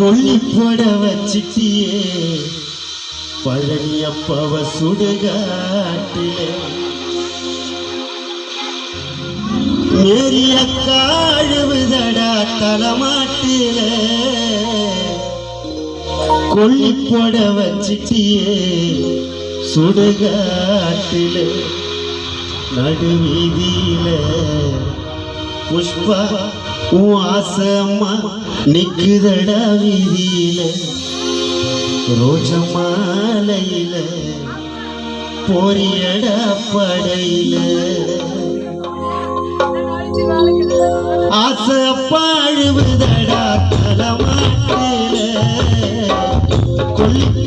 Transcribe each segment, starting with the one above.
கொல்லி போட வச்சிட்டியே. பழனியப்பவ சுடுகாட்டிலே. மேரிய காழுவுதடா தலமாட்டிலே. கொல்லி போட வச்சிட்டியே சுடுகாட்டிலே. நடுவீதியில புஷ்பா உன் ஆசம்மா நிக்குதடா வீதியில ரோஜ மாலையில போரியடா படையில. ஆசை பாழுவுதடா தலமாட்டில. கொல்லி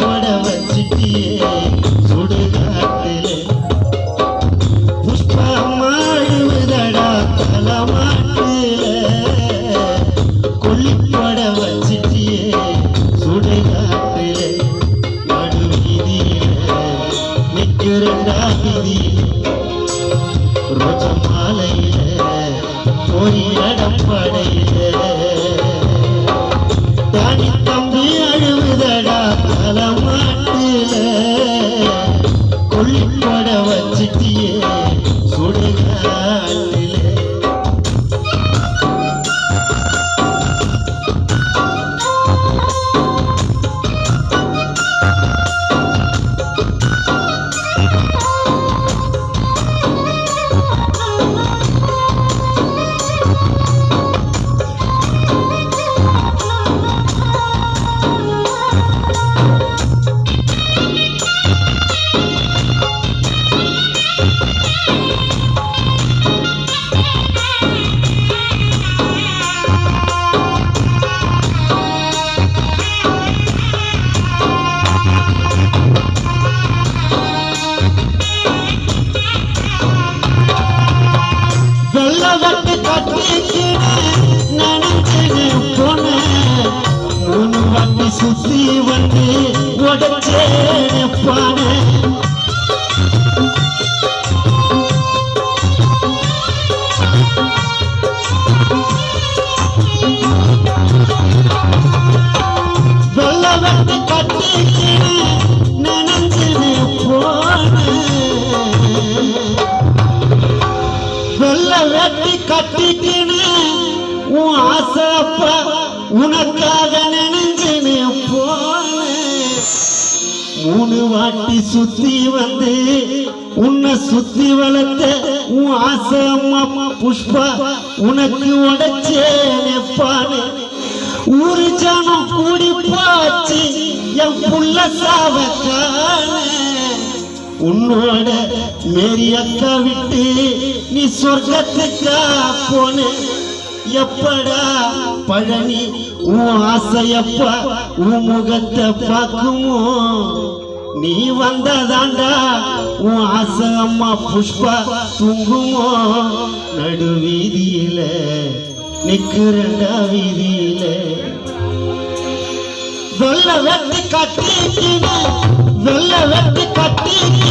ஆசப்பா உனக்காக நினைஞ்சுன்னு போனேன் மூணு வாட்டி சுத்தி வந்து உன்னை சுத்தி வளர்த்த உன் ஆசை அம்மா புஷ்பா உனக்கு உடைச்சேனே பானே. ஊரு ஜனம் கூடி போச்சு என் புள்ள சாவக்கான உன்னோட மேரி அக்கா விட்டு நீ சொர்க்கத்துக்கா போன. எப்படா பழனி உன் ஆசையப்பா உன் முகத்தை பார்க்குமோ? நீ வந்ததாண்டா உன் ஆசை அம்மா புஷ்பா தூங்குமோ? நடு வீதியில நிக்கிறண்டா வீதியில. வெள்ள வெட்டி கட்டிக்கினு வெள்ள வெட்டி கட்டிக்கினு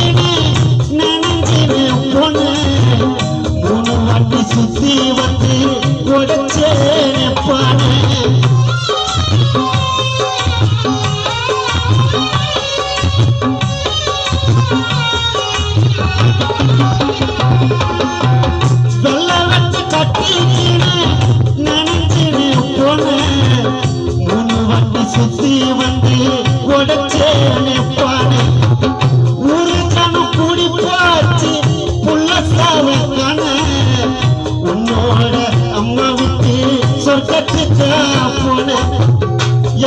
சொர்க்கத்துக்கு போன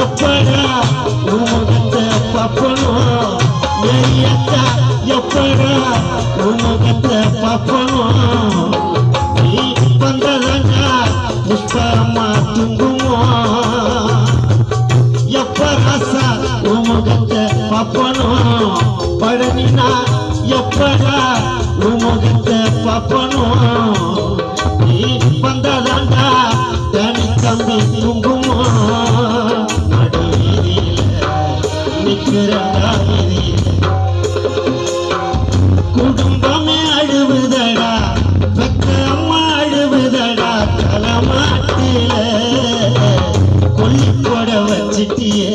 எப்படா உமுகத்தை பப்பனும் மேரியத்தா எப்படா உமுகத்தை பப்பனும் நீ வந்ததா புஷ்பமா துங்குமோ? எப்ப ராசா பப்பனும் பழனினா எப்படா உமுகத்தை பப்பனும் நீ தம்பி தூங்குமோ? நடு வீதியில நிக்கிறண்டா வீதியில குடும்பமே அழுவுதடா பெத்த அம்மா அழுவுதடா தலைமாட்டில கொல்லி போட வச்சிட்டியே.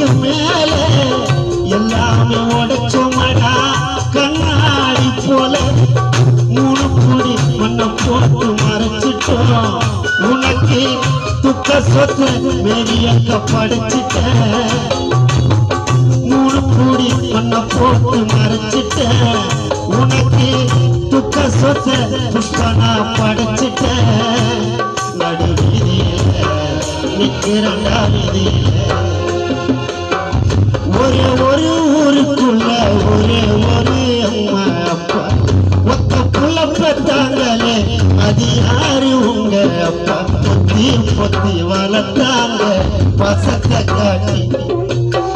சமாஜத்துக்கு மேலே எல்லாமே உடைச்சோமடா கண்ணாடி போல மூணு பொடி மண்ணை போட்டு மறைச்சிட்டோம். உனக்கு துக்க சொத்து மேரியக்க படைச்சிட்டேன். மூணு கூடி மண்ணை போட்டு மறைச்சிட்டேன். உனக்கு துக்க சொத்து புஷ்பனா படைச்சிட்டேன். ஒரே ஒரு ஊருக்குள்ள ஒரே ஒரு அம்மா அப்பா. ஒத்த புள்ள பெத்தாங்களே அது யாரு உங்க அப்பா? பொத்தி பொத்தி வளர்த்தாங்க பசத்தை காட்டி.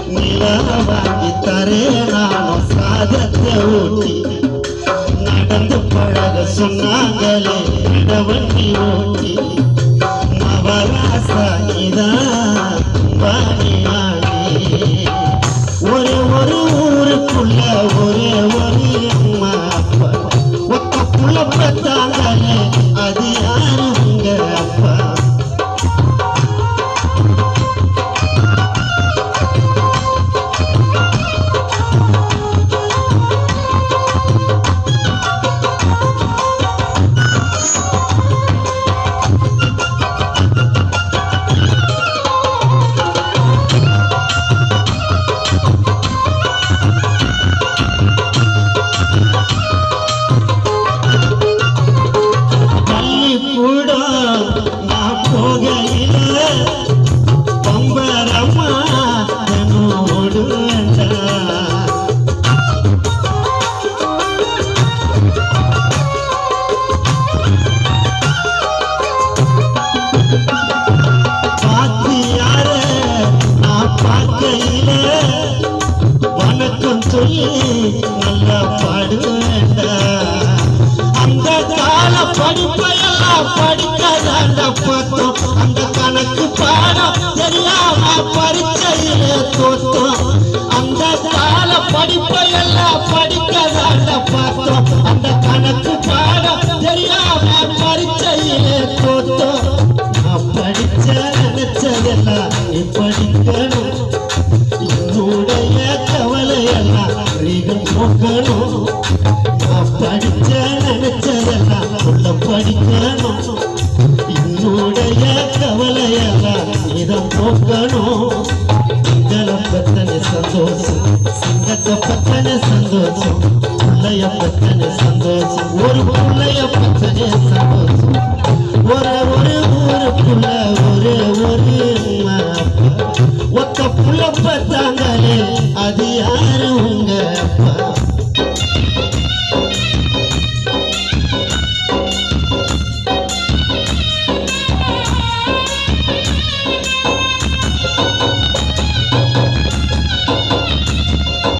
நிலா வாங்கி தரே நானும் சாதத்தை ஊட்டி. நடந்து பழக சொன்னாங்களே நடவண்டி ஓட்டி. மவராசா இதான் கால படிப்பையெல்லாம் படிக்காத பார்த்தோம் அந்த கணக்கு பாடம் தெரியாம பரீட்சையில தோத்தோம். அந்த கால படிப்பையெல்லாம் படிக்காத பார்த்தோம் அந்த கணக்கு போக்கணும் இதனை பத்தன சந்தோஷம் சிங்கத்தை பத்தன சந்தோஷம் பிள்ளைய பத்தன சந்தோஷம் ஒரு பிள்ளைய பத்தன சந்தோஷம். ஒரு ஒரு ஒரு புள்ள ஒரு ஒரு ஒத்த புள்ள பார்த்தாங்களே அது யாரு உங்க